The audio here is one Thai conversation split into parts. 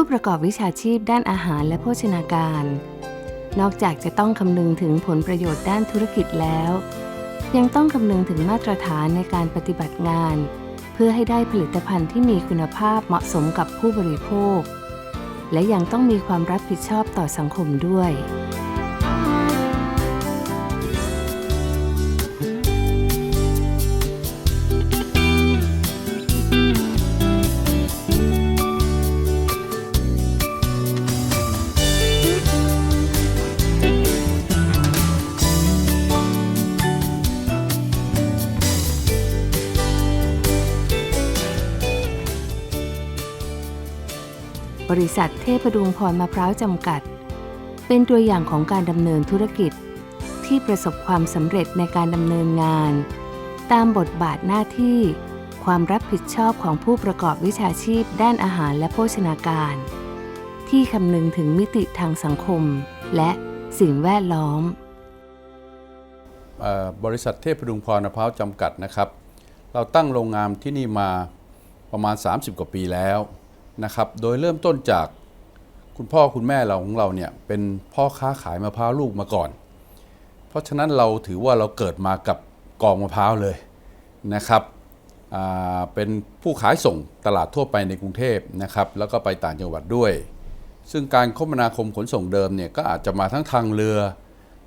ผู้ประกอบวิชาชีพด้านอาหารและโภชนาการ นอกจากจะต้องคำนึงถึงผลประโยชน์ด้านธุรกิจแล้ว ยังต้องคำนึงถึงมาตรฐานในการปฏิบัติงาน เพื่อให้ได้ผลิตภัณฑ์ที่มีคุณภาพเหมาะสมกับผู้บริโภค และยังต้องมีความรับผิดชอบต่อสังคมด้วย บริษัทเทพดุงพรมะพร้าวจำกัด เป็นตัวอย่างของการดำเนินธุรกิจ ที่ประสบความสำเร็จในการดำเนินงาน ตามบทบาทหน้าที่ ความรับผิดชอบของผู้ประกอบวิชาชีพด้านอาหารและโภชนาการ ที่คำนึงถึงมิติทางสังคม และสิ่งแวดล้อม บริษัทเทพดุงพรมะพร้าวจำกัดนะครับ เราตั้งโรงงานที่นี่มาประมาณ 30 กว่าปีแล้ว นะครับ โดยเริ่มต้นจากคุณพ่อคุณแม่เราของเราเนี่ยเป็นพ่อค้าขายมะพร้าวลูกมาก่อน เพราะฉะนั้นเราถือว่าเราเกิดมากับกองมะพร้าวเลยนะครับอ่าเป็นผู้ขายส่งตลาดทั่วไปในกรุงเทพนะครับ แล้วก็ไปต่างจังหวัดด้วย ซึ่งการคมนาคมขนส่งเดิมเนี่ยก็อาจจะมาทั้งทางเรือ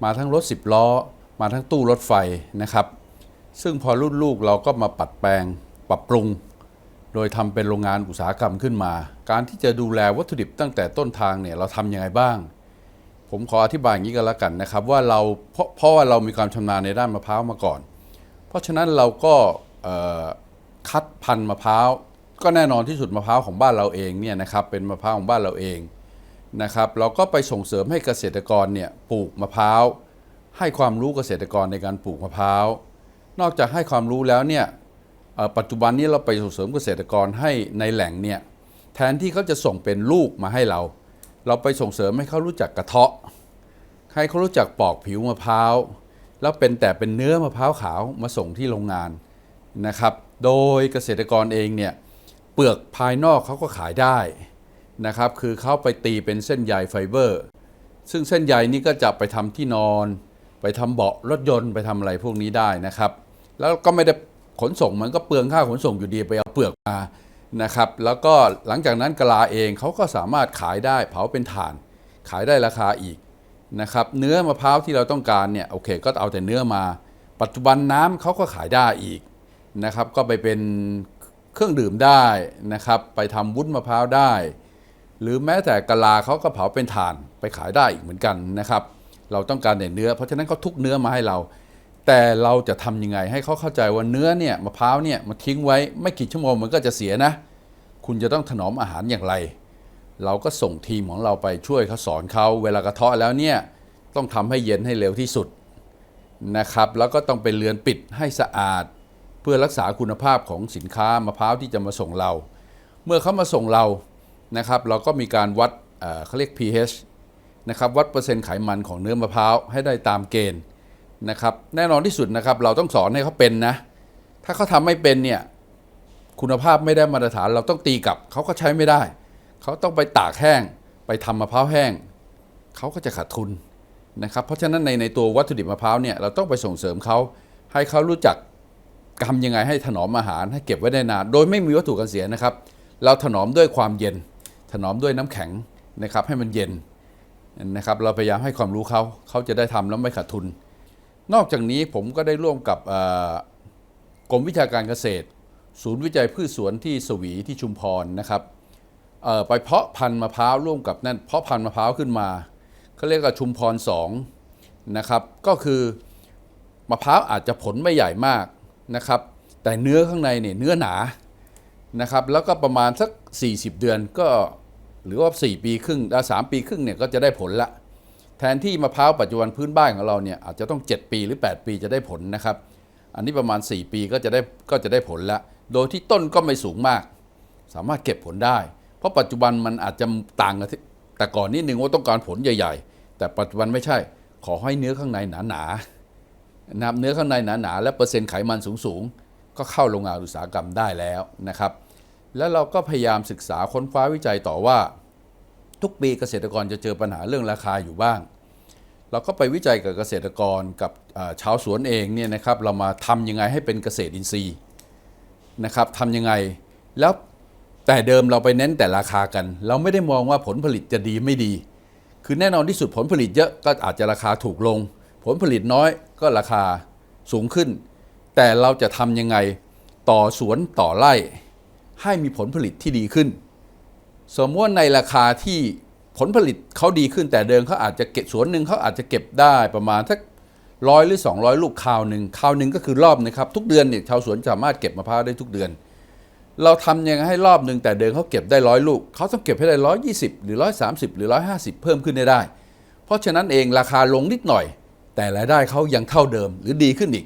มาทั้งรถ10ล้อ มาทั้งตู้รถไฟนะครับ ซึ่งพอรุ่นลูกเราก็มาปัดแปลงปรับปรุง โดยทำเป็นโรงงานอุตสาหกรรมขึ้นมา การที่จะดูแลวัตถุดิบตั้งแต่ต้นทางเนี่ยเราทำยังไงบ้าง ผมขออธิบายอย่างนี้กันแล้วกันนะครับ ว่าเราเพราะเพราะว่าเรามีความชำนาญในด้านมะพร้าวมาก่อน เพราะฉะนั้นเราก็คัดพันธุ์มะพร้าวก็แน่นอนที่สุดมะพร้าวของบ้านเราเองเนี่ยนะครับเป็นมะพร้าวของบ้านเราเองนะครับ เราก็ไปส่งเสริมให้เกษตรกรเนี่ยปลูกมะพร้าวให้ความรู้เกษตรกรในการปลูกมะพร้าว นอกจากให้ความรู้แล้วเนี่ย ปัจจุบันนี้เราไปส่งเสริมเกษตรกรให้ในแหล่งเนี่ยแทนที่เขาจะส่งเป็นลูกมาให้เรา เราไปส่งเสริมให้เขารู้จักกระเทาะ ให้เขารู้จักปอกผิวมะพร้าว แล้วเป็นแต่เป็นเนื้อมะพร้าวขาวมาส่งที่โรงงานนะครับ โดยเกษตรกรเองเนี่ยเปลือกภายนอกเขาก็ขายได้นะครับ คือเขาไปตีเป็นเส้นใยไฟเบอร์ ซึ่งเส้นใยนี้ก็จะไปทำที่นอน ไปทำเบาะรถยนต์ไปทำอะไรพวกนี้ได้นะครับ แล้วก็ไม่ได้ ขนส่งมันก็เปลืองค่าขนส่งอยู่ดีไปเอาเปลือกมานะครับ แล้วก็หลังจากนั้นกะลาเองเขาก็สามารถขายได้เผาเป็นถ่าน ขายได้ราคาอีกนะครับ เนื้อมะพร้าวที่เราต้องการเนี่ยโอเค ก็เอาแต่เนื้อมา ปัจจุบันน้ำเขาก็ขายได้อีกนะครับ ก็ไปเป็นเครื่องดื่มได้นะครับ ไปทำวุ้นมะพร้าวได้ หรือแม้แต่กะลาเขาก็เผาเป็นถ่านไปขายได้อีกเหมือนกันนะครับ เราต้องการแต่เนื้อ เพราะฉะนั้นเขาทุกเนื้อมาให้เรา แต่เราจะทำยังไงให้เขาเข้าใจว่าเนื้อเนี่ยมะพร้าวเนี่ยมาทิ้งไว้ไม่กี่ชั่วโมงมันก็จะเสียนะ คุณจะต้องถนอมอาหารอย่างไร เราก็ส่งทีมของเราไปช่วยเขาสอนเขาเวลากระเทาะแล้วเนี่ยต้องทำให้เย็นให้เร็วที่สุดนะครับ แล้วก็ต้องเป็นเรือนปิดให้สะอาด เพื่อรักษาคุณภาพของสินค้ามะพร้าวที่จะมาส่งเรา เมื่อเขามาส่งเรานะครับ เราก็มีการวัดเอ่อเขาเรียก pH นะครับวัดเปอร์เซ็นต์ไขมันของเนื้อมะพร้าวให้ได้ตามเกณฑ์ นะครับแน่นอนที่สุดนะครับเราต้องสอนให้เขาเป็นนะ ถ้าเขาทำไม่เป็นเนี่ยคุณภาพไม่ได้มาตรฐานเราต้องตีกลับเขาก็ใช้ไม่ได้ เขาต้องไปตากแห้ง ไปทำมะพร้าวแห้ง เขาก็จะขาดทุนนะครับเพราะฉะนั้นในในตัววัตถุดิบมะพร้าวเนี่ยเราต้องไปส่งเสริมเขาให้เขารู้จักทำยังไงให้ถนอมอาหารให้เก็บไว้ได้นาน โดยไม่มีวัตถุกันเสียนะครับ เราถนอมด้วยความเย็น ถนอมด้วยน้ำแข็งนะครับให้มันเย็นนะครับเราพยายามให้ความรู้เขาเขาจะได้ทำแล้วไม่ขาดทุน นอกจากนี้ผมก็ได้ร่วมกับกรมวิชาการเกษตร ศูนย์วิจัยพืชสวนที่สวีที่ชุมพรนะครับไปเพาะพันธุ์มะพร้าวร่วมกับนั่นเพาะพันธุ์มะพร้าวขึ้นมาเขาเรียกว่าชุมพร2นะครับก็คือมะพร้าวอาจจะผลไม่ใหญ่มากนะครับ แต่เนื้อข้างในเนี่ยเนื้อหนานะครับแล้วก็ประมาณสัก 40 เดือนก็หรือว่า 4 ปีครึ่งสามปีครึ่งเนี่ยก็จะได้ผลละ แทนที่มะพร้าวปัจจุบันพื้นบ้านของเราเนี่ยอาจจะต้อง 7 ปีหรือ 8 ปีจะได้ผลนะครับ อันนี้ประมาณ 4 ปีก็จะได้ก็จะได้ผลละโดยที่ต้นก็ไม่สูงมาก สามารถเก็บผลได้ เพราะปัจจุบันมันอาจจะต่างกันที่แต่ก่อนนิดนึงว่าต้องการผลใหญ่ ๆ แต่ปัจจุบันไม่ใช่ขอให้เนื้อข้างในหนาๆนะครับเนื้อข้างในหนาๆและเปอร์เซ็นต์ไขมันสูงๆก็เข้าโรงงานอุตสาหกรรมได้แล้วนะครับ แล้วเราก็พยายามศึกษาค้นคว้าวิจัยต่อว่า ทุกปีเกษตรกรจะเจอปัญหาเรื่องราคาอยู่บ้าง เราก็ไปวิจัยกับเกษตรกรกับชาวสวนเองเนี่ยนะครับเรามาทำยังไงให้เป็นเกษตรอินทรีย์นะครับทำยังไงแล้วแต่เดิมเราไปเน้นแต่ราคากัน เราไม่ได้มองว่าผลผลิตจะดีไม่ดี คือแน่นอนที่สุดผลผลิตเยอะก็อาจจะราคาถูกลง ผลผลิตน้อยก็ราคาสูงขึ้น แต่เราจะทำยังไงต่อสวนต่อไร่ให้มีผลผลิตที่ดีขึ้น สมมติว่าในราคาที่ผลผลิตเขาดีขึ้นแต่เดิมเขาอาจจะเก็บสวนหนึ่งเขาอาจจะเก็บได้ประมาณสักร้อยหรือ 200 ลูกคราวหนึ่งคราวหนึ่งก็คือรอบนะครับ ทุกเดือนเนี่ยชาวสวนสามารถเก็บมะพร้าวได้ทุกเดือน เราทำยังไงให้รอบหนึ่งแต่เดิมเขาเก็บได้ร้อยลูกเขาต้องเก็บให้ได้ร้อยยี่สิบหรือร้อยสามสิบหรือร้อยห้าสิบเพิ่มขึ้นได้ เพราะฉะนั้นเองราคาลงนิดหน่อย แต่รายได้เขายังเท่าเดิมหรือดีขึ้นอีก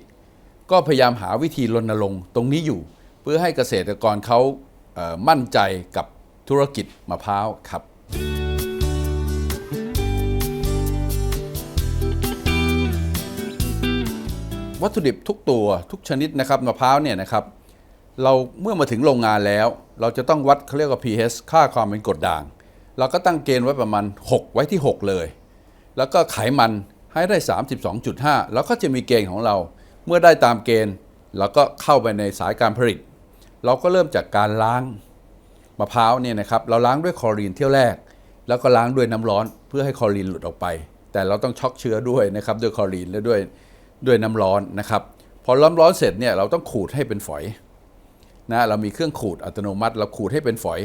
ก็พยายามหาวิธีรณรงค์ตรงนี้อยู่ เพื่อให้เกษตรกรเขามั่นใจกับ ธุรกิจมะพร้าวครับวัตถุดิบทุกตัวทุกชนิดนะครับมะพร้าวเนี่ยนะครับเราเมื่อมาถึงโรงงานแล้ว เราจะต้องวัดเขาเรียกว่า pH ค่าความเป็นกรดด่าง เราก็ตั้งเกณฑ์ไว้ประมาณ 6 ไว้ที่ 6 เลย แล้วก็ไขมันให้ได้ 32.5 แล้วก็จะมีเกณฑ์ของเรา เมื่อได้ตามเกณฑ์ เราก็เข้าไปในสายการผลิต เราก็เริ่มจากการล้าง มะพร้าวเนี่ยนะครับเราล้างด้วยคลอรีนเที่ยวแรก แล้วก็ล้างด้วยน้ำร้อนเพื่อให้คลอรีนหลุดออกไป แต่เราต้องช็อกเชื้อด้วยนะครับด้วยคลอรีนและด้วยด้วยน้ำร้อนนะครับพอร้อนร้อนเสร็จเนี่ยเราต้องขูดให้เป็นฝอยนะเรามีเครื่องขูดอัตโนมัติ เราขูดให้เป็นฝอย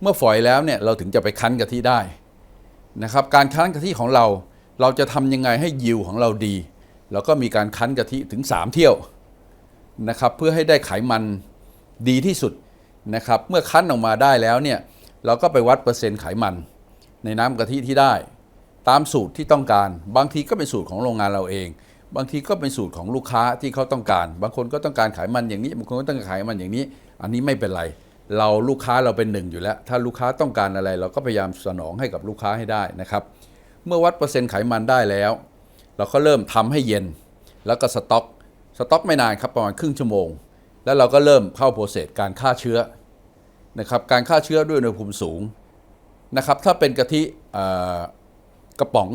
เมื่อฝอยแล้วเนี่ยเราถึงจะไปคั้นกะทิได้นะครับการคั้นกะทิของเราเราจะทำยังไงให้ยิวของเราดีเราก็มีการคั้นกะทิถึง 3 เที่ยวนะครับเพื่อให้ได้ไขมันดีที่สุด นะครับเมื่อคั้นออกมาได้แล้วเนี่ยเราก็ไปวัดเปอร์เซ็นต์ไขมัน ในน้ำกะทิที่ได้ ตามสูตรที่ต้องการ บางทีก็เป็นสูตรของโรงงานเราเอง บางทีก็เป็นสูตรของลูกค้าที่เขาต้องการ บางคนก็ต้องการไขมันอย่างนี้บางคนก็ต้องการไขมันอย่างนี้ อันนี้ไม่เป็นไร เราลูกค้าเราเป็นหนึ่งอยู่แล้ว ถ้าลูกค้าต้องการอะไร เราก็พยายามสนองให้กับลูกค้าให้ได้นะครับ เมื่อวัดเปอร์เซ็นต์ไขมันได้แล้ว เราก็เริ่มทำให้เย็น แล้วก็สต็อกสต็อกไม่นานครับประมาณครึ่งชั่วโมง แล้วเราก็เริ่มเข้าโปรเซสการฆ่าเชื้อนะครับการฆ่าเชื้อด้วยอุณหภูมิสูงนะครับถ้าเป็นกะทิกระป๋อง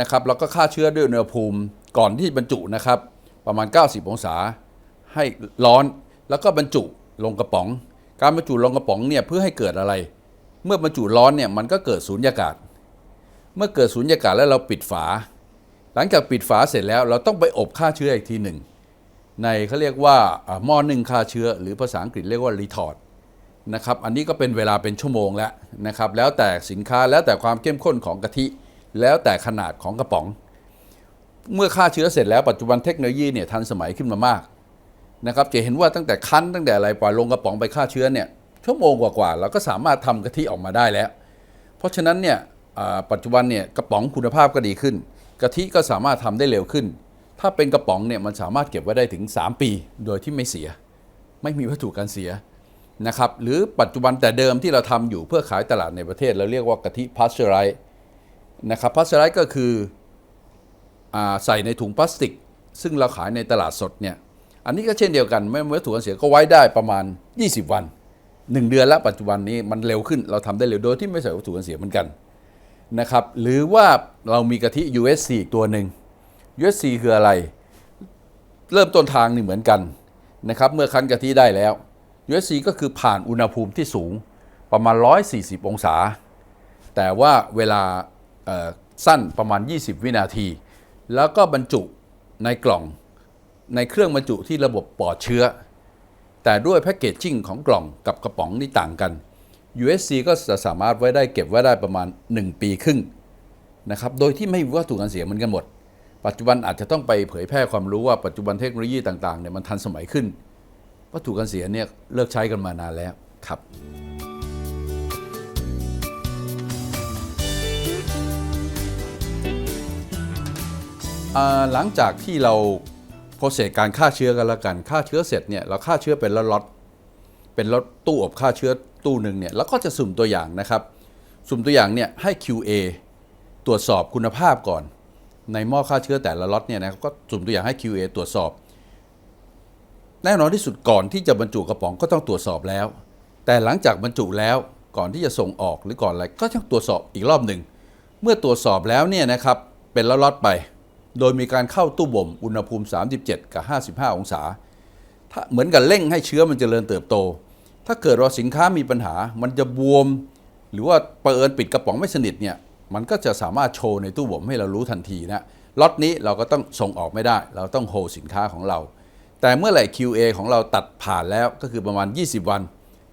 นะครับแล้วก็ฆ่าเชื้อด้วยอุณหภูมิก่อนที่บรรจุนะครับประมาณ 90 องศาให้ร้อนแล้วก็บรรจุลงกระป๋อง การบรรจุลงกระป๋องเนี่ยเพื่อให้เกิดอะไร เมื่อบรรจุร้อนเนี่ยมันก็เกิดสูญญากาศ เมื่อเกิดสูญญากาศแล้วเราปิดฝา หลังจากปิดฝาเสร็จแล้วเราต้องไปอบฆ่าเชื้ออีกทีหนึ่ง ในเขาเรียกว่าหม้อนึ่งฆ่าเชื้อ หรือภาษาอังกฤษเรียกว่ารีทอร์ดนะครับอันนี้ก็เป็นเวลาเป็นชั่วโมงแล้วนะครับแล้วแต่สินค้าแล้วแต่ความเข้มข้นของกะทิ แล้วแต่ขนาดของกระป๋อง เมื่อฆ่าเชื้อเสร็จแล้วปัจจุบันเทคโนโลยีเนี่ยทันสมัยขึ้นมามากนะครับจะเห็นว่าตั้งแต่คั้นตั้งแต่อะไรปล่อยลงกระป๋องไปฆ่าเชื้อเนี่ยชั่วโมงกว่าๆเราก็สามารถทำกะทิออกมาได้แล้ว เพราะฉะนั้นเนี่ยปัจจุบันเนี่ยกระป๋องคุณภาพก็ดีขึ้นกะทิก็สามารถทำได้เร็วขึ้น ถ้าเป็นกระป๋องเนี่ยมันสามารถเก็บไว้ได้ถึง 3 ปี โดยที่ไม่เสีย ไม่มีวัตถุการเสียนะครับหรือปัจจุบันแต่เดิมที่เราทำอยู่เพื่อขายตลาดในประเทศเราเรียกว่ากะทิพาสเจอไรนะครับพาสเจอไรก็คืออใส่ในถุงพลาสติก ซึ่งเราขายในตลาดสดเนี่ยอันนี้ก็เช่นเดียวกันไม่มีวัตถุกันเสียก็ไว้ได้ประมาณ 20 วัน 1 เดือนล้วปัจจุบันนี้มันเร็วขึ้นเราทำได้เร็วโดยที่ไม่ใส่วัตถุกันเสียเหมือนกันนะครับหรือว่าเรามีกะทิ USC อีกตัวหนึ่ง USC คืออะไร เริ่มต้นทางนี่เหมือนกันนะครับเมื่อคั้นกะทิได้แล้ว USC ก็คือผ่านอุณหภูมิที่สูงประมาณ 140 องศา แต่ว่าเวลาสั้นประมาณ 20 วินาที แล้วก็บรรจุในกล่องในเครื่องบรรจุที่ระบบปลอดเชื้อ แต่ด้วยแพคเกจจิ้งของกล่องกับกระป๋องนี่ต่างกัน USC ก็จะสามารถไว้ได้เก็บไว้ได้ประมาณ 1 ปีครึ่งนะครับ โดยที่ไม่มีวัตถุกันเสียเหมือนกันหมด ปัจจุบันอาจจะต้องไปเผยแพร่ความรู้ว่าปัจจุบันเทคโนโลยีต่างๆเนี่ยมันทันสมัยขึ้นวัตถุกันเสียเนี่ยเลิกใช้กันมานานแล้วครับหลังจากที่เราโปรเซสการฆ่าเชื้อกันแล้วกันฆ่าเชื้อเสร็จเนี่ยเราฆ่าเชื้อเป็นล็อตเป็นล็อตตู้อบฆ่าเชื้อตู้หนึ่งเนี่ยแล้วก็จะสุ่มตัวอย่างนะครับ สุ่มตัวอย่างเนี่ยให้ QA ตรวจสอบคุณภาพก่อน ในหม้อฆ่าเชื้อแต่ละล็อตเนี่ยนะก็สุ่มตัวอย่างให้ QA ตรวจสอบ แน่นอนที่สุดก่อนที่จะบรรจุกระป๋องก็ต้องตรวจสอบแล้ว แต่หลังจากบรรจุแล้วก่อนที่จะส่งออกหรือก่อนอะไรก็ต้องตรวจสอบอีกรอบหนึ่งเมื่อตรวจสอบแล้วเนี่ยนะครับเป็นละล็อตไป โดยมีการเข้าตู้บ่มอุณหภูมิ 37 กับ 55 องศาถ้าเหมือนกับเร่งให้เชื้อมันเจริญเติบโต ถ้าเกิดว่าสินค้ามีปัญหามันจะบวม หรือว่าเปิดปิดกระป๋องไม่สนิทเนี่ย มันก็จะสามารถโชว์ในตู้บ่มให้เรารู้ทันทีนะล็อตนี้เราก็ต้องส่งออกไม่ได้ เราต้องโฮสินค้าของเรา แต่เมื่อไหร่ QA ของเราตัดผ่านแล้วก็คือประมาณ 20 วัน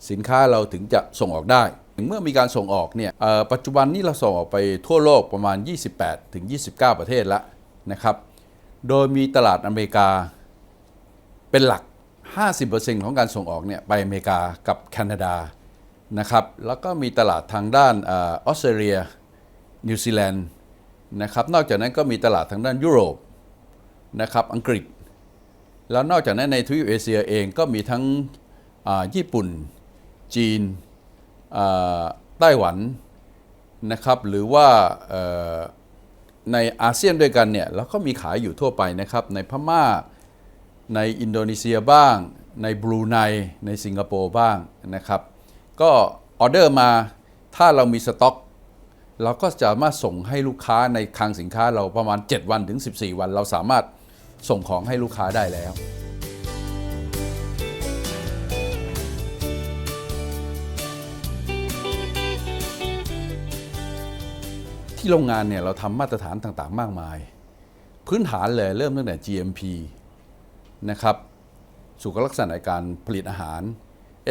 สินค้าเราถึงจะส่งออกได้เมื่อมีการส่งออกเนี่ยปัจจุบันนี้เราส่งออกไปทั่วโลกประมาณ 28 ถึง 29 ประเทศแล้วนะครับ โดยมีตลาดอเมริกาเป็นหลัก 50%ของการส่งออกเนี่ยไปอเมริกากับแคนาดานะครับ แล้วก็มีตลาดทางด้านออสเตรเลีย นิวซีแลนด์นะครับนอกจากนั้นก็มีตลาดทางด้านยุโรปนะครับอังกฤษ แล้วนอกจากนั้นในทวีปเอเชียเองก็มีทั้งญี่ปุ่น จีนไต้หวันนะครับหรือว่าในอาเซียนด้วยกันเนี่ยเราก็มีขายอยู่ทั่วไปนะครับในพม่าในอินโดนีเซียบ้าง ในบรูไนในสิงคโปร์บ้างนะครับก็ออเดอร์มาถ้าเรามีสต็อก เราก็จะสามารถส่งให้ลูกค้าในคลังสินค้าเราประมาณ 7 วันถึง 14 วัน เราสามารถส่งของให้ลูกค้าได้แล้ว ที่โรงงานเนี่ยเราทำมาตรฐานต่างๆ มากมาย พื้นฐานเลยเริ่มตั้งแต่ GMP นะครับสุขลักษณะการผลิตอาหาร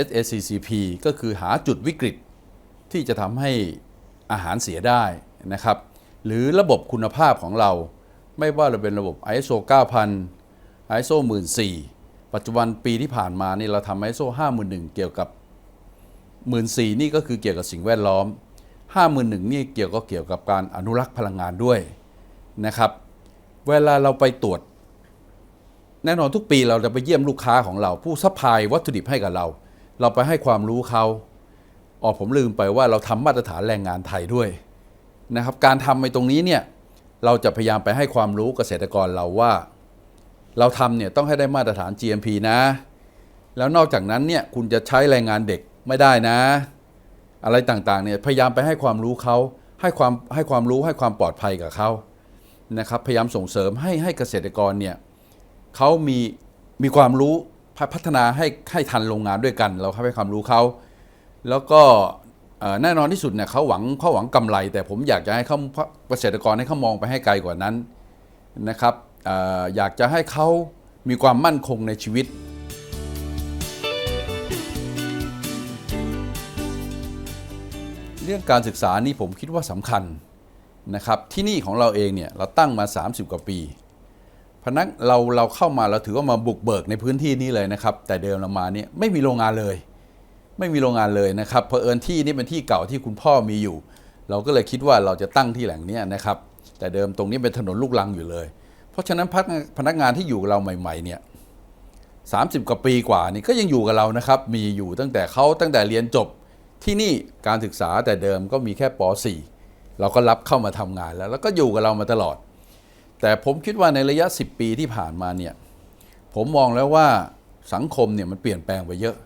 SACCP ก็คือหาจุดวิกฤตที่จะทำให้ อาหารเสียได้นะครับ หรือระบบคุณภาพของเรา ไม่ว่าจะเป็นระบบ ISO 9000 ISO 14000 ปัจจุบันปีที่ผ่านมานี่เราทำ ISO 51000เกี่ยวกับ 14,000 นี่ก็คือเกี่ยวกับสิ่งแวดล้อม 51,000นี่เกี่ยวก็เกี่ยวกับการอนุรักษ์พลังงานด้วยนะครับ เวลาเราไปตรวจ แน่นอนทุกปีเราจะไปเยี่ยมลูกค้าของเรา ผู้ซัพพลายวัตถุดิบให้กับเรา เราไปให้ความรู้เขา อ๋อผมลืมไปว่าเราทำมาตรฐานแรงงานไทยด้วยนะครับ การทำในตรงนี้เนี่ยเราจะพยายามไปให้ความรู้เกษตรกรเราว่า เราทำเนี่ยต้องให้ได้มาตรฐาน GMP นะ แล้วนอกจากนั้นเนี่ยคุณจะใช้แรงงานเด็กไม่ได้นะ อะไรต่างๆเนี่ยพยายามไปให้ความรู้เขาให้ความให้ความรู้ให้ความปลอดภัยกับเขานะครับพยายามส่งเสริมให้ให้เกษตรกรเนี่ยเขามีมีความรู้พัฒนาให้ให้ทันโรงงานด้วยกัน เราให้ความรู้เขา แล้วก็แน่นอนที่สุดเนี่ยเขาหวังเขาหวังกำไร แต่ผมอยากจะให้เขาเกษตรกรให้เขามองไปให้ไกลกว่านั้นนะครับอออยากจะให้เขามีความมั่นคงในชีวิต เรื่องการศึกษานี่ผมคิดว่าสำคัญนะครับที่นี่ของเราเองเนี่ยเราตั้งมา 30 กว่าปี พนักเราเราเข้ามาเราถือว่ามาบุกเบิกในพื้นที่นี้เลยนะครับ แต่เดิมเรามาเนี่ยไม่มีโรงงานเลย ไม่มีโรงงานเลยนะครับเพอเอิญที่นี่เป็นที่เก่าที่คุณพ่อมีอยู่ เราก็เลยคิดว่าเราจะตั้งที่แหล่งนี้นะครับ แต่เดิมตรงนี้เป็นถนนลูกลังอยู่เลย เพราะฉะนั้นพนักพนักงานที่อยู่กับเราใหม่ๆเนี่ยสามสิบกว่าปีกว่านี่ก็ยังอยู่กับเรานะครับ มีอยู่ตั้งแต่เขาตั้งแต่เรียนจบที่นี่การศึกษาแต่เดิมก็มีแค่ป .4 เราก็รับเข้ามาทำงานแล้ว แล้วก็อยู่กับเรามาตลอด แต่ผมคิดว่าในระยะ 10 ปีที่ผ่านมาเนี่ยผมมองแล้วว่าสังคมเนี่ยมันเปลี่ยนแปลงไปเยอะ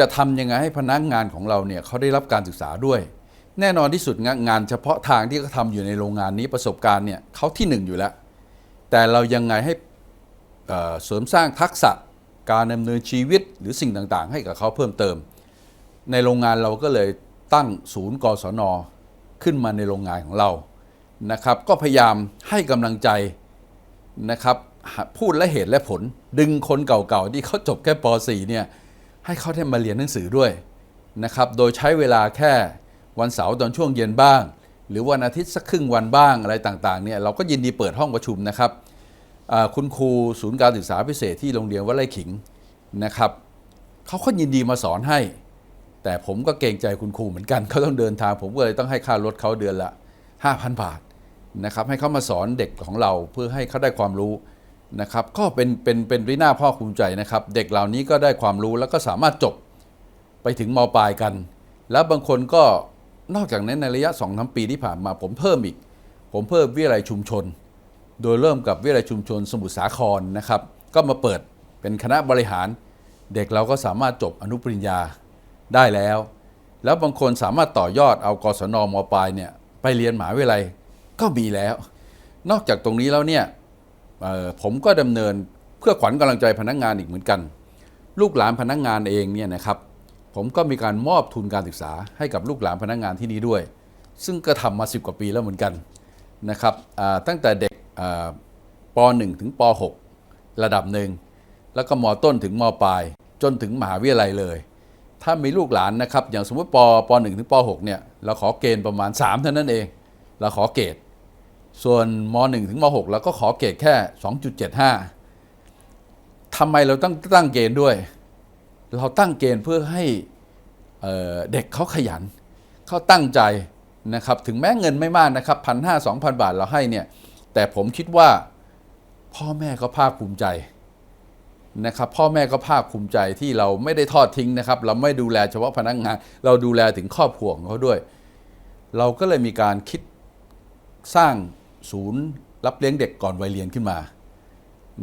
จะทำยังไงให้พนักงานของเราเนี่ยเขาได้รับการศึกษาด้วย แน่นอนที่สุดงานเฉพาะทางที่เขาทำอยู่ในโรงงานนี้ประสบการณ์เนี่ยเขาที่หนึ่งอยู่แล้ว แต่เรายังไงให้เสริมสร้างทักษะการดำเนินชีวิตหรือสิ่งต่างๆ ให้กับเขาเพิ่มเติม ในโรงงานเราก็เลยตั้งศูนย์กศนขึ้นมาในโรงงานของเรานะครับ ก็พยายามให้กำลังใจนะครับพูดและเหตุและผล ดึงคนเก่าๆที่เขาจบแค่ป .4 เนี่ย ให้เขาได้มาเรียนหนังสือด้วยนะครับ โดยใช้เวลาแค่วันเสาร์ตอนช่วงเย็นบ้าง หรือวันอาทิตย์สักครึ่งวันบ้างอะไรต่างๆเนี่ยเราก็ยินดีเปิดห้องประชุมนะครับคุณครูศูนย์การศึกษาพิเศษที่โรงเรียนวัดไร่ขิงนะครับเขาก็ยินดีมาสอนให้ แต่ผมก็เกรงใจคุณครูเหมือนกันเขาต้องเดินทาง ผมก็เลยต้องให้ค่ารถเขาเดือนละ 5,000 บาทนะครับให้เขามาสอนเด็กของเราเพื่อให้เขาได้ความรู้ นะครับก็เป็นเป็นเป็นวินาพ่อภูมิใจนะครับ เด็กเหล่านี้ก็ได้ความรู้แล้วก็สามารถจบไปถึงมปลายกัน แล้วบางคนก็นอกจากนั้นในระยะ2อสปีที่ผ่านมาผมเพิ่มอีก ผมเพิ่มวิทยาลัยชุมชน โดยเริ่มกับวิทยาลัยชุมชนสมุทรสาครนะครับ ก็มาเปิดเป็นคณะบริหาร เด็กเราก็สามารถจบอนุปริญญาได้แล้ว แล้วบางคนสามารถต่อยอดเอากศนมปลายเนี่ยไปเรียนหมหาวิทยาลัยก็มีแล้ว นอกจากตรงนี้แล้วเนี่ย ผมก็ดำเนินเพื่อขวัญกำลังใจพนักงานอีกเหมือนกัน ลูกหลานพนักงานเองเนี่ยนะครับ ผมก็มีการมอบทุนการศึกษาให้กับลูกหลานพนักงานที่นี่ด้วย ซึ่งก็ทำมา 10 กว่าปีแล้วเหมือนกันนะครับตั้งแต่เด็กป .1 ถึงป .6 ระดับหนึ่งแล้วก็มต้นถึงมปลาย จนถึงมหาวิทยาลัยเลย ถ้ามีลูกหลานนะครับ อย่างสมมติปป .1 ถึงป .6 เนี่ยเราขอเกณฑ์ประมาณ 3 เท่านั้นเอง เราขอเกรด ส่วนม .1 ถึงม .6 เราก็ขอเกรดแค่ 2.75 ทำไมเราต้องตั้งเกณฑ์ด้วย เราตั้งเกณฑ์เพื่อให้เเด็กเขาขยัน เขาตั้งใจนะครับ ถึงแม้เงินไม่มากนะครับพันห้าสองพันบาทเราให้เนี่ย แต่ผมคิดว่าพ่อแม่ก็ภาคภูมิใจนะครับ พ่อแม่ก็ภาคภูมิใจที่เราไม่ได้ทอดทิ้งนะครับ เราไม่ดูแลเฉพาะพนักงาน เราดูแลถึงครอบครัวของเขาด้วย เราก็เลยมีการคิดสร้าง ศูนย์รับเลี้ยงเด็กก่อนวัยเรียนขึ้นมา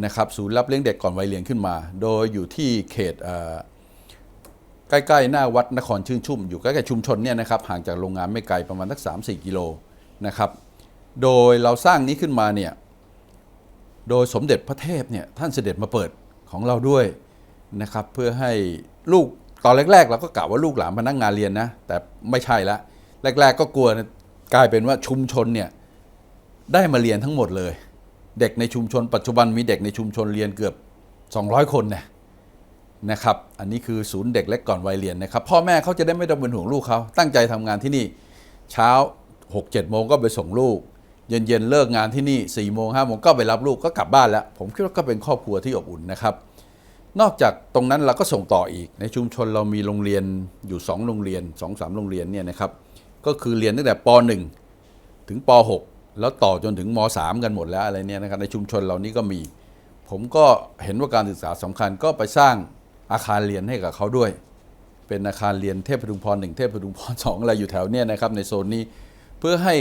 นะครับศูนย์รับเลี้ยงเด็กก่อนวัยเรียนขึ้นมา โดยอยู่ที่เขตใกล้ๆ หน้าวัดนครชื่นชุ่ม อยู่ใกล้ๆชุมชนเนี่ยนะครับห่างจากโรงงานไม่ไกลประมาณสักสามสี่กิโลนะครับโดยเราสร้างนี้ขึ้นมาเนี่ยโดยสมเด็จพระเทพเนี่ยท่านเสด็จมาเปิดของเราด้วยนะครับเพื่อให้ลูกตอนแรกๆ เราก็กะว่าลูกหลานพนักงงานเรียนนะแต่ไม่ใช่ละแรก ๆ ก็กลัวกลายเป็นว่าชุมชนเนี่ย ได้มาเรียนทั้งหมดเลย เด็กในชุมชน ปัจจุบันมีเด็กในชุมชนเรียนเกือบ 200 คนเนี่ยนะครับอันนี้คือศูนย์เด็กเล็กก่อนวัยเรียนนะครับพ่อแม่เขาจะได้ไม่ต้องเป็นห่วงลูกเขาตั้งใจทำงานที่นี่เช้า 6 7โมงก็ไปส่งลูก เย็นเย็นๆเลิกงานที่นี่4โมง5โมงก็ไปรับลูกก็กลับบ้านแล้ว ผมคิดว่าก็เป็นครอบครัวที่อบอุ่นนะครับ นอกจากตรงนั้นเราก็ส่งต่ออีกในชุมชนเรามีโรงเรียนอยู่ 2 โรงเรียน 2 3 โรงเรียนเนี่ยนะครับก็คือเรียนตั้งแต่ป .1 ถึงป .6 แล้วต่อจนถึงม .3 กันหมดแล้วอะไรเนี่ยนะครับในชุมชนเรานี้ก็มี ผมก็เห็นว่าการศึกษาสำคัญก็ไปสร้างอาคารเรียนให้กับเขาด้วย เป็นอาคารเรียนเทพดุงพรหนึ่งเทพดุงพรสองอะไรอยู่แถวเนี้ยนะครับในโซนนี้เพื่อให้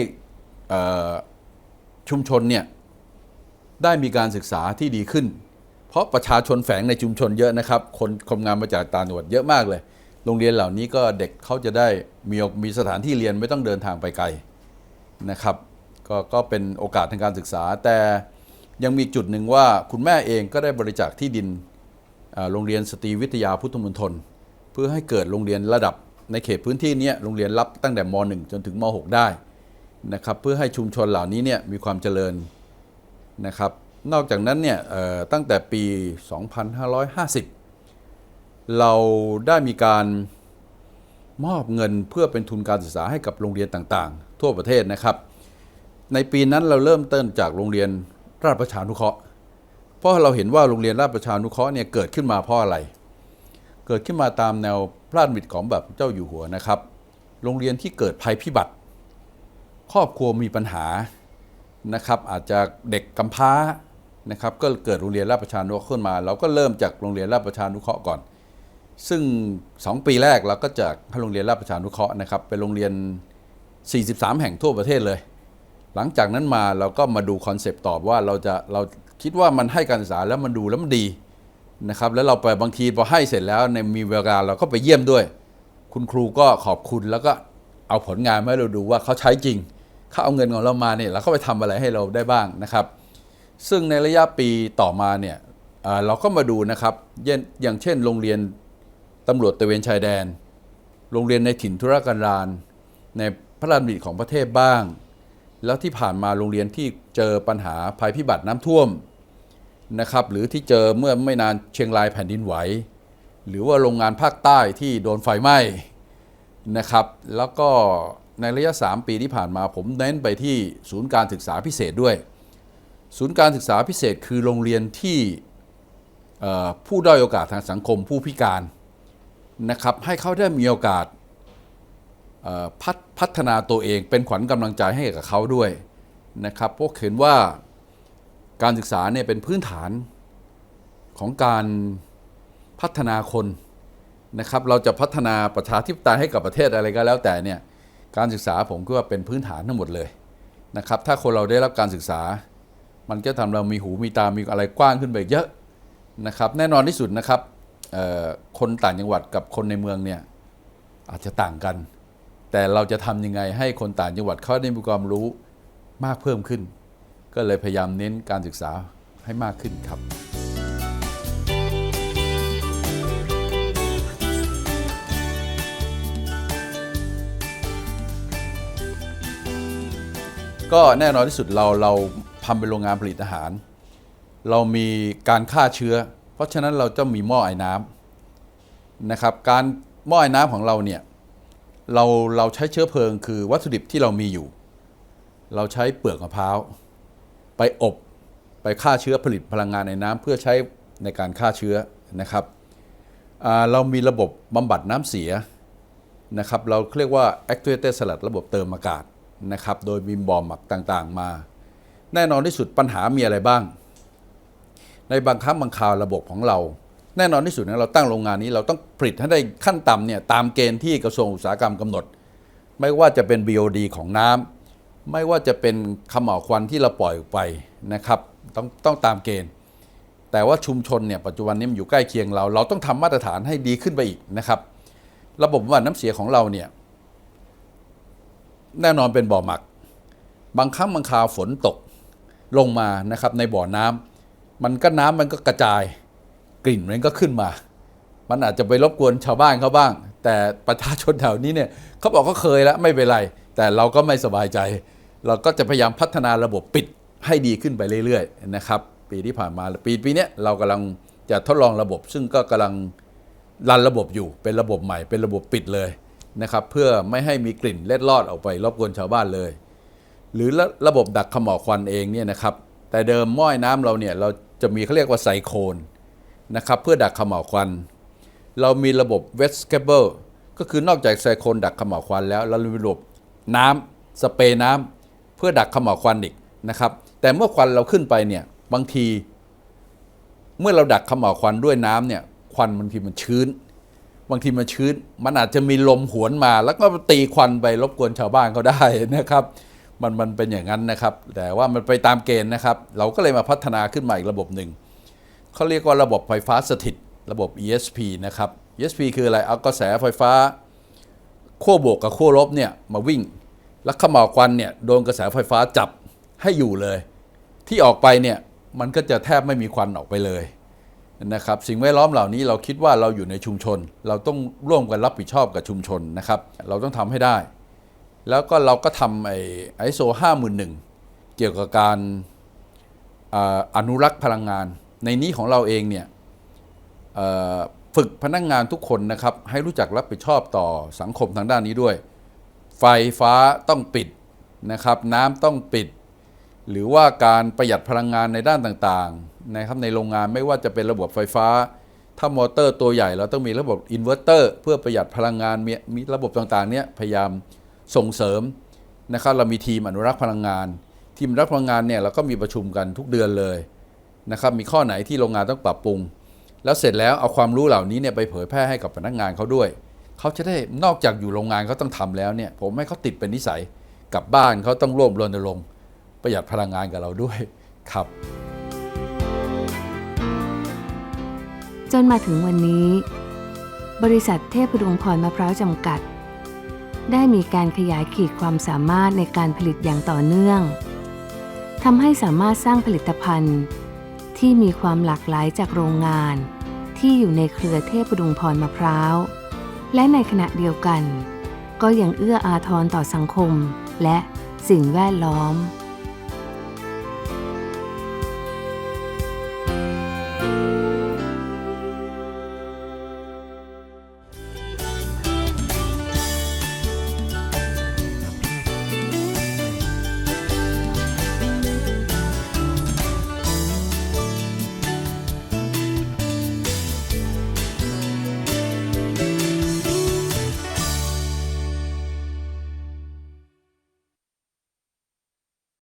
ชุมชนเนี่ยได้มีการศึกษาที่ดีขึ้น เพราะประชาชนแฝงในชุมชนเยอะนะครับ คนคนงานมาจากต่างจังหวัดเยอะมากเลย โรงเรียนเหล่านี้ก็เด็กเขาจะได้มีมีสถานที่เรียนไม่ต้องเดินทางไปไกลนะครับ ก็ก็เป็นโอกาสทางการศึกษา แต่ยังมีจุดหนึ่งว่าคุณแม่เองก็ได้บริจาคที่ดินโรงเรียนสตรีวิทยาพุทธมณฑลเพื่อให้เกิดโรงเรียนระดับในเขตพื้นที่นี้โรงเรียนรับตั้งแต่ม .1 จนถึงม .6 ได้นะครับเพื่อให้ชุมชนเหล่านี้เนี่ยมีความเจริญนะครับ นอกจากนั้นเนี่ยตั้งแต่ปี 2550 เราได้มีการมอบเงินเพื่อเป็นทุนการศึกษาให้กับโรงเรียนต่างๆ ทั่วประเทศนะครับ ในปีนั้นเราเริ่มต้นจากโรงเรียนราชประชานุเคราะห์ เพราะเราเห็นว่าโรงเรียนราชประชานุเคราะห์เนี่ยเกิดขึ้นมาเพราะอะไร เกิดขึ้นมาตามแนวพระราชดำริของแบบเจ้าอยู่หัวนะครับ โรงเรียนที่เกิดภัยพิบัติ ครอบครัวมีปัญหานะครับ อาจจะเด็กกำพร้านะครับ ก็เกิดโรงเรียนราชประชานุเคราะห์ขึ้นมา เราก็เริ่มจากโรงเรียนราชประชานุเคราะห์ก่อน ซึ่ง 2 ปีแรกเราก็จากให้โรงเรียนราชประชานุเคราะห์นะครับเป็นโรงเรียน 43 แห่งทั่วประเทศเลย หลังจากนั้นมาเราก็มาดูคอนเซปต์ตอบว่าเราจะเราคิดว่ามันให้การศึกษาแล้วมันดูแล้วมันดีนะครับแล้วเราไปบางทีพอให้เสร็จแล้วในมีเวลาเราก็ไปเยี่ยมด้วย คุณครูก็ขอบคุณแล้วก็เอาผลงานมาให้เราดูว่าเขาใช้จริงเขาเอาเงินของเรามาเนี่ยแล้วเขาไปทำอะไรให้เราได้บ้างนะครับ ซึ่งในระยะปีต่อมาเนี่ยเราก็มาดูนะครับอย่างเช่น โรงเรียนตำรวจตะเวนชายแดน โรงเรียนในถิ่นธุรกันดารในพระราชดำริของประเทศบ้าง แล้วที่ผ่านมาโรงเรียนที่เจอปัญหาภัยพิบัติน้ำท่วมนะครับ หรือที่เจอเมื่อไม่นานเชียงรายแผ่นดินไหว หรือว่าโรงงานภาคใต้ที่โดนไฟไหม้นะครับ แล้วก็ในระยะ 3 ปีที่ผ่านมาผมเน้นไปที่ศูนย์การศึกษาพิเศษด้วย ศูนย์การศึกษาพิเศษคือโรงเรียนที่ผู้ด้อยโอกาสทางสังคมผู้พิการนะครับให้เขาได้มีโอกาส พัฒพัฒนาตัวเองเป็นขวัญกำลังใจให้กับเขาด้วยนะครับเพราะเห็นว่าการศึกษาเนี่ยเป็นพื้นฐานของการพัฒนาคนนะครับ เราจะพัฒนาประชาธิปไตยให้กับประเทศอะไรก็แล้วแต่เนี่ยการศึกษาผมคิดว่าเป็นพื้นฐานทั้งหมดเลยนะครับ ถ้าคนเราได้รับการศึกษา มันก็ทำเรามีหูมีตามีอะไรกว้างขึ้นไปเยอะนะครับ แน่นอนที่สุดนะครับคนต่างจังหวัดกับคนในเมืองเนี่ยอาจจะต่างกัน แต่เราจะทำยังไงให้คนต่างจังหวัดเขาได้มีความรู้มากเพิ่มขึ้น ก็เลยพยายามเน้นการศึกษาให้มากขึ้นครับ ก็แน่นอนที่สุดเราเราทำเป็นโรงงานผลิตอาหาร เรามีการฆ่าเชื้อ เพราะฉะนั้นเราจะมีหม้อไอ้น้ำนะครับ การหม้อไอ้น้ำของเราเนี่ย เราเราใช้เชื้อเพลิงคือวัตถุดิบที่เรามีอยู่ เราใช้เปลือกมะพร้าว ไปอบไปฆ่าเชื้อผลิตพลังงานในน้ำเพื่อใช้ในการฆ่าเชื้อนะครับเรามีระบบบำบัดน้ำเสียนะครับเราเรียกว่า actuated salad ระบบเติมอากาศนะครับโดยมีบ่อหมักต่างๆ มา แน่นอนที่สุดปัญหามีอะไรบ้าง ในบางครั้งบางคราวระบบของเรา แน่นอนที่สุดนะเราตั้งโรงงานนี้เราต้องผลิตให้ได้ขั้นต่ำเนี่ยตามเกณฑ์ที่กระทรวงอุตสาหกรรมกำหนด ไม่ว่าจะเป็น BOD ของน้ำไม่ว่าจะเป็นขมเหลาควันที่เราปล่อยออกไปนะครับต้องต้องตามเกณฑ์ แต่ว่าชุมชนเนี่ยปัจจุบันนี้มันอยู่ใกล้เคียงเรา เราต้องทำมาตรฐานให้ดีขึ้นไปอีกนะครับ ระบบบำบัดน้ำเสียของเราเนี่ยแน่นอนเป็นบ่อหมัก บางครั้งบางคราวฝนตกลงมานะครับในบ่อน้ำมันก็น้ำมันก็กระจาย กลิ่นมันก็ขึ้นมา มันอาจจะไปรบกวนชาวบ้านเขาบ้าง แต่ประชาชนแถวนี้เนี่ยเขาบอกเขาเคยแล้วไม่เป็นไร แต่เราก็ไม่สบายใจ เราก็จะพยายามพัฒนาระบบปิดให้ดีขึ้นไปเรื่อยๆนะครับ ปีที่ผ่านมาปีปีนี้เรากำลังจะทดลองระบบ ซึ่งก็กำลังรันระบบอยู่เป็นระบบใหม่ เป็นระบบปิดเลยนะครับ เพื่อไม่ให้มีกลิ่นเล็ดลอดออกไปรบกวนชาวบ้านเลย หรือระระบบดักขมเหลาวควันเองเนี่ยนะครับ แต่เดิมม้อยน้ำเราเนี่ยเราจะมีเขาเรียกว่าไซโคน นะครับเพื่อดักขมเหลาวควัน เรามีระบบ wet scraper ก็คือนอกจากไซโคนดักขมเหลาวควันแล้วเรามีระบบน้ำสเปรย์น้ำเพื่อดักขมเหลาวควันอีกนะครับแต่เมื่อควันเราขึ้นไปเนี่ยบางที เมื่อเราดักขมเหลาวควันด้วยน้ำเนี่ยควันบางทีมันชื้น บางทีมันชื้น มันอาจจะมีลมหวนมา แล้วก็ตีควันไปรบกวนชาวบ้านเขาได้นะครับมันมันเป็นอย่างนั้นนะครับ แต่ว่ามันไปตามเกณฑ์นะครับ เราก็เลยมาพัฒนาขึ้นมาอีกระบบหนึ่ง เขาเรียกว่าระบบไฟฟ้าสถิต ระบบ ESP นะครับ ESP คืออะไร เอากระแสไฟฟ้าขั้วบวกกับขั้วลบเนี่ยมาวิ่ง แล้วขมเหลาวควันเนี่ยโดนกระแสไฟฟ้าจับให้อยู่เลย ที่ออกไปเนี่ยมันก็จะแทบไม่มีควันออกไปเลยนะครับสิ่งแวดล้อมเหล่านี้เราคิดว่าเราอยู่ในชุมชน เราต้องร่วมกันรับผิดชอบกับชุมชนนะครับ เราต้องทำให้ได้ แล้วก็เราก็ทำไอ้ไอโซ5001เกี่ยวกับการอาอนุรักษ์พลังงาน ในนี้ของเราเองเนี่ยฝึกพนักงงานทุกคนนะครับ ให้รู้จักรับผิดชอบต่อสังคมทางด้านนี้ด้วย ไฟฟ้าต้องปิดนะครับ น้ำต้องปิด หรือว่าการประหยัดพลังงานในด้านต่างๆนะครับในโรงงานไม่ว่าจะเป็นระบบไฟฟ้า ถ้ามอเตอร์ตัวใหญ่เราต้องมีระบบอินเวอร์เตอร์เพื่อประหยัดพลังงานมีมีระบบต่างๆเนี้ยพยายามส่งเสริมนะครับเรามีทีมอนุรักษ์พลังงาน ทีมอนุรักษ์พลังงานเนี่ยเราก็มีประชุมกันทุกเดือนเลย นะครับมีข้อไหนที่โรงงานต้องปรับปรุง แล้วเสร็จแล้วเอาความรู้เหล่านี้เนี่ยไปเผยแพร่ให้กับพนักงานเขาด้วย เขาจะได้นอกจากอยู่โรงงานเขาต้องทำแล้วเนี่ยผมให้เขาติดเป็นนิสัยกลับบ้านเขาต้องร่วมรณรงค์ประหยัดพลังงานกับเราด้วยครับจนมาถึงวันนี้ บริษัทเทพดุงพรมะพร้าวจำกัด ได้มีการขยายขีดความสามารถในการผลิตอย่างต่อเนื่องทำให้สามารถสร้างผลิตภัณฑ์ ที่มีความหลากหลายจากโรงงาน ที่อยู่ในเครือเทพดุงพรมะพร้าว และในขณะเดียวกัน ก็ยังเอื้ออาทรต่อสังคมและสิ่งแวดล้อม